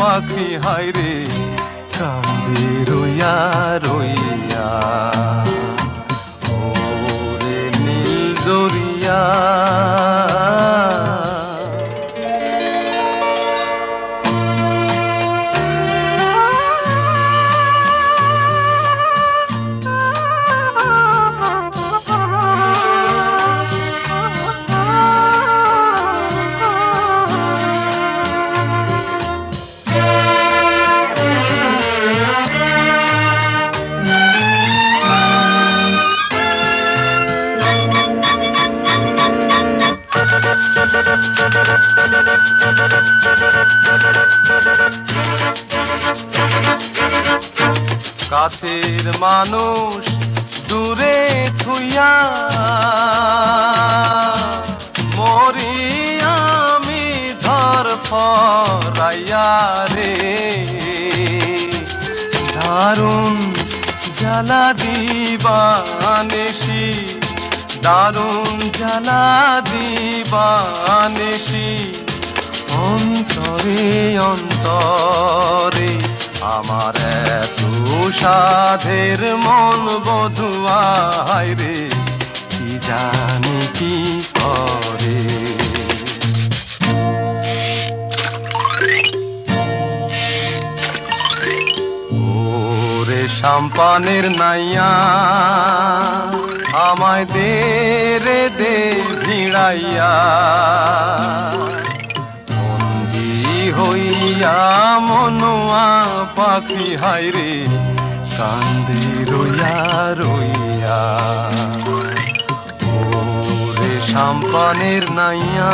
পাখি হাইরে কান্দে রইয়া রইয়া। কাছের মানুষ দূরে থুইয়া মরি আমি ধর ফরাইয়া রে। দারুণ জ্বালা দিবানেশি, দারুণ জ্বালা দিবানেশি। অন্তরে অন্তরে আমার এত সাধের মন বধুয়াই রে, কি জানি কি করে? ওরে সাম্পানের নাইয়া, আমায় দে রে, দে ভিড়াইয়া। হইয়া মনোয়া পাখি হাইরে কান্দি রইয়া রইয়া। ওরে সাম্পানের নাইয়া